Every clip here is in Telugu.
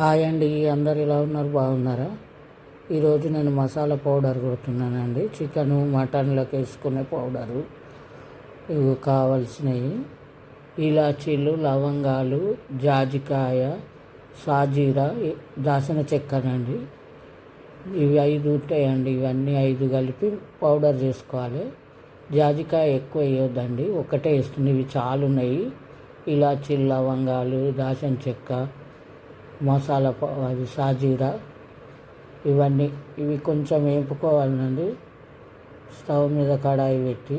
హాయ్ అండి అందరు ఎలా ఉన్నారు? బాగున్నారా? ఈరోజు నేను మసాలా పౌడర్ కొడుతున్నానండి. చికెను మటన్లోకి వేసుకునే పౌడరు. ఇవి కావాల్సినవి. ఇలాచీలు లవంగాలు జాజికాయ సాజీరా దాసిన చెక్కనండి. ఇవి ఐదు ఉంటాయండి. ఇవన్నీ ఐదు కలిపి పౌడర్ చేసుకోవాలి. జాజికాయ ఎక్కువ వేయొద్దండి. ఒకటే వేస్తుంది ఇవి చాలా ఉన్నాయి. ఇలాచీలు లవంగాలు దాసిన చెక్క మసాలా అది సాజీరా ఇవన్నీ ఇవి కొంచెం వేపుకోవాలండి స్టవ్ మీద కడాయి పెట్టి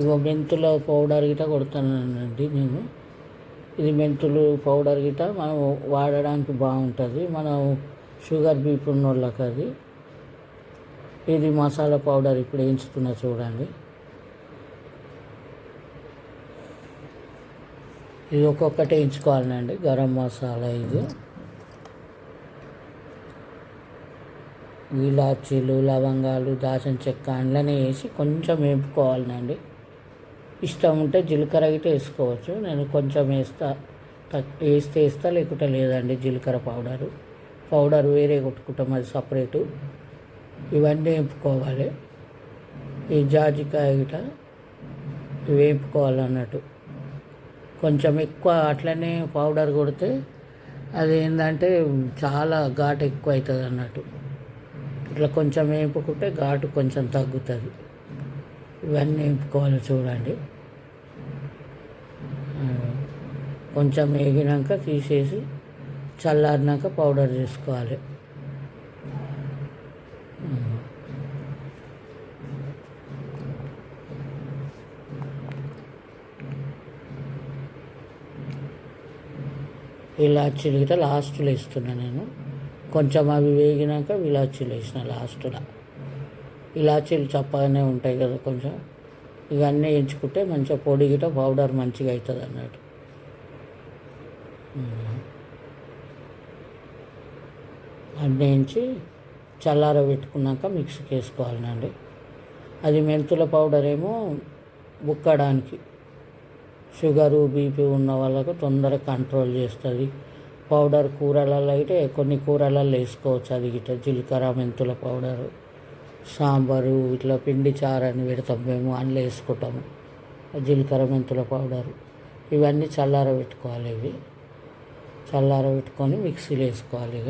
ఇగో మెంతుల పౌడర్ గిట కొడతానండి నేను ఇది మెంతులు పౌడర్ గిట మనం వాడడానికి బాగుంటుంది. మనం షుగర్ బీపీ ఉన్న వాళ్ళకి అది ఇది మసాలా పౌడర్ ఇప్పుడు వేయించుతున్నా చూడండి. ఇది ఒక్కొక్కటి వేయించుకోవాలండి గరం మసాలా ఇది. ఇలాచీలు లవంగాలు దాచిన చెక్క అందులోనే వేసి కొంచెం వేపుకోవాలండి. ఇష్టం ఉంటే జీలకర్ర అయితే వేసుకోవచ్చు. నేను కొంచెం వేస్తా తక్- వేస్తే వేస్తా లేకుంటే లేదండి జీలకర్ర పౌడరు. పౌడర్ వేరే కొట్టుకుంటాం అది సపరేటు. ఇవన్నీ వేపుకోవాలి. ఈ జాజికాయ గిట వేపుకోవాలన్నట్టు. కొంచెం ఎక్కువ అట్లనే పౌడర్ కొడితే అది ఏంటంటే చాలా ఘాటు ఎక్కువ అవుతుంది అన్నట్టు. ఇట్లా కొంచెం వేపుకుంటే ఘాటు కొంచెం తగ్గుతుంది. ఇవన్నీ వేపుకోవాలి చూడండి. కొంచెం వేగినాక తీసేసి చల్లారినాక పౌడర్ చేసుకోవాలి. ఇలాచీలు గిట్ట లాస్ట్లో వేస్తున్నా నేను. కొంచెం అవి వేగినాక ఇలాచీలు వేసిన లాస్ట్లో. ఇలాచీలు చప్పగానే ఉంటాయి కదా కొంచెం. ఇవన్నీ ఎంచుకుంటే మంచిగా పొడి గిట పౌడర్ మంచిగా అవుతుంది అన్నట్టు. అన్నీ ఎంచి చల్లార పెట్టుకున్నాక మిక్సీకి వేసుకోవాలండి అది మెంతుల పౌడర్ ఏమో బుక్కడానికి షుగరు బీపీ ఉన్న వాళ్ళకు తొందరగా కంట్రోల్ చేస్తుంది. పౌడర్ కూరలలో అయితే కొన్ని కూరలలో వేసుకోవచ్చు అది గిట్ట. జీలకర్ర మెంతుల పౌడరు సాంబారు ఇట్లా పిండి చారని పెడతాం మేము అందులో వేసుకుంటాము. జీలకర్ర మెంతుల పౌడరు. ఇవన్నీ చల్లార పెట్టుకోవాలి ఇవి. చల్లార పెట్టుకొని మిక్సీలో వేసుకోవాలి ఇక.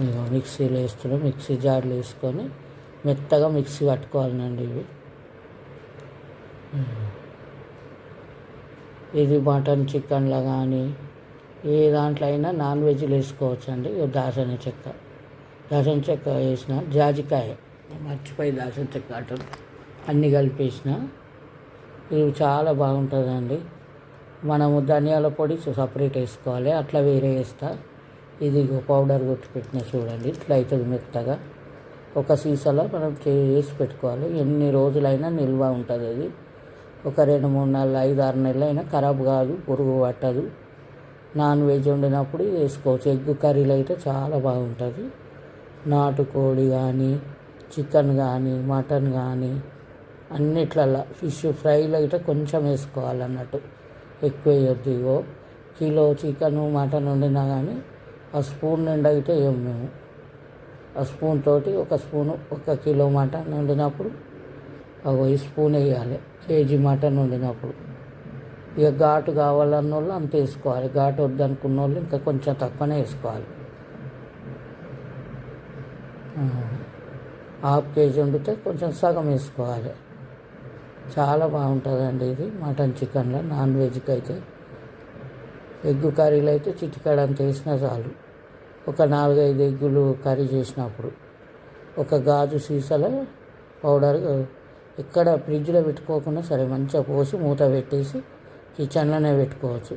ఇదిగో మిక్సీలో వేస్తున్నాం. మిక్సీ జాడ్లు వేసుకొని మెత్తగా మిక్సీ పట్టుకోవాలండి ఇవి. ఇది మటన్ చికెన్లో కానీ ఏ దాంట్లో అయినా నాన్ వెజ్లో వేసుకోవచ్చు అండి దాసన చెక్క. దాసన చెక్క వేసిన జాజికాయ. మర్చిపోయి దాసన చెక్క అటు అన్నీ కలిపేసిన. ఇది చాలా బాగుంటుందండి. మనము ధనియాల పొడి సపరేట్ వేసుకోవాలి. అట్లా వేరే వేస్తా. ఇది పౌడర్ కొట్టి పెట్టిన చూడండి. ఇట్లా అవుతుంది మెత్తగా. ఒక సీసాలో మనం చే- వేసి పెట్టుకోవాలి. ఎన్ని రోజులైనా నిల్వ ఉంటుంది అది. ఒక రెండు మూడు నెలలు ఐదు ఆరు నెలలు అయినా ఖరాబ్ కాదు పురుగు పట్టదు. నాన్ వెజ్ వండినప్పుడు వేసుకోవచ్చు. ఎగ్ కర్రీలు అయితే చాలా బాగుంటుంది. నాటుకోడి కానీ చికెన్ కానీ మటన్ కానీ అన్నిట్లల్లో ఫిష్ ఫ్రైలో అయితే కొంచెం వేసుకోవాలన్నట్టు. ఎక్కువ వేయొద్దు ఇగో. కిలో చికెన్ మటన్ వండినా కానీ ఆ స్పూన్ నిండా అయితే వేయం మేము. ఆ స్పూన్ తోటి ఒక స్పూను ఒక కిలో మటన్ వండినప్పుడు ఈ స్పూన్ వేయాలి. కేజీ మటన్ వండినప్పుడు. ఇక ఘాటు కావాలన్న వాళ్ళు అంత వేసుకోవాలి. ఘాటు వద్దనుకున్న వాళ్ళు ఇంకా కొంచెం తక్కువనే వేసుకోవాలి. హాఫ్ కేజీ వండితే కొంచెం సగం వేసుకోవాలి. చాలా బాగుంటుందండి ఇది మటన్ చికెన్లో. నాన్ వెజ్కి అయితే ఎగ్ కర్రీలు అయితే చిటికాడ అంత వేసినా చాలు. ఒక నాలుగైదు ఎగ్గులు కర్రీ చేసినప్పుడు. ఒక గాజు సీసాలో పౌడర్ ఎక్కడ ఫ్రిడ్జ్లో పెట్టుకోకుండా సరే మంచిగా పోసి మూత పెట్టేసి కిచెన్లోనే పెట్టుకోవచ్చు.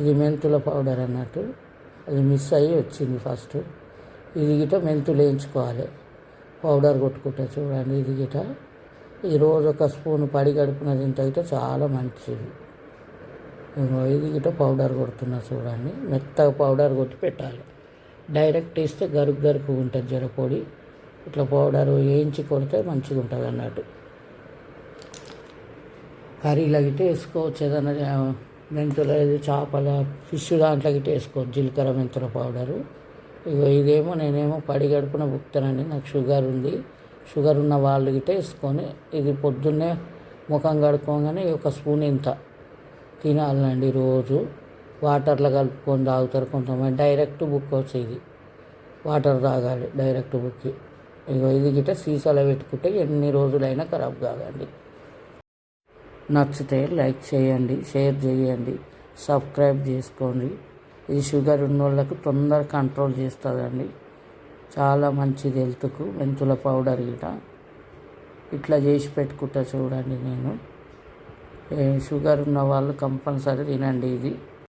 ఇది మెంతుల పౌడర్ అన్నట్టు. అది మిస్ అయ్యి వచ్చింది ఫస్ట్. ఇది గిట మెంతులు వేయించుకోవాలి. పౌడర్ కొట్టుకుంటా చూడండి ఇది గిట ఈరోజు ఒక స్పూన్ పడి గడుపున తింటే చాలా మంచిది. ఇది గిట పౌడర్ కొడుతున్నా చూడండి. మెత్తగా పౌడర్ కొట్టి పెట్టాలి. డైరెక్ట్ వేస్తే గరుకు గరుకు ఉంటుంది జరపొడి ఇట్లా పౌడర్ వేయించి కొడితే మంచిగా ఉంటుంది అన్నట్టు. కర్రీలో గిట్ట వేసుకోవచ్చు ఏదైనా మెంతుల చేపల ఫిష్ దాంట్లో గిట్ట వేసుకోవచ్చు జీలకర్ర మెంతుల పౌడరు. ఇగో ఇదేమో నేనేమో పడి గడుపున బుక్తానండి నాకు షుగర్ ఉంది. షుగర్ ఉన్న వాళ్ళు గిట్ట వేసుకొని ఇది పొద్దున్నే ముఖం కడుక్కోగానే ఒక స్పూన్ ఇంత తినాలండి రోజు. వాటర్లో కలుపుకొని తాగుతారు కొంతమంది డైరెక్ట్ బుక్ వచ్చేది వాటర్ తాగాలి డైరెక్ట్ బుక్కి. ఇగో ఇది గిట్ట సీసాలో పెట్టుకుంటే ఎన్ని రోజులైనా ఖరాబ్ కాదండి. నచ్చితే లైక్ చేయండి షేర్ చేయండి సబ్స్క్రైబ్ చేసుకోండి. ఇది షుగర్ ఉన్న వాళ్ళకు తొందర కంట్రోల్ చేస్తుందండి. చాలా మంచిది హెల్త్కు మెంతుల పౌడర్ గిట. ఇట్లా చేసి పెట్టుకుంటా చూడండి నేను. షుగర్ ఉన్న వాళ్ళు కంపల్సరీ తినండి ఇది.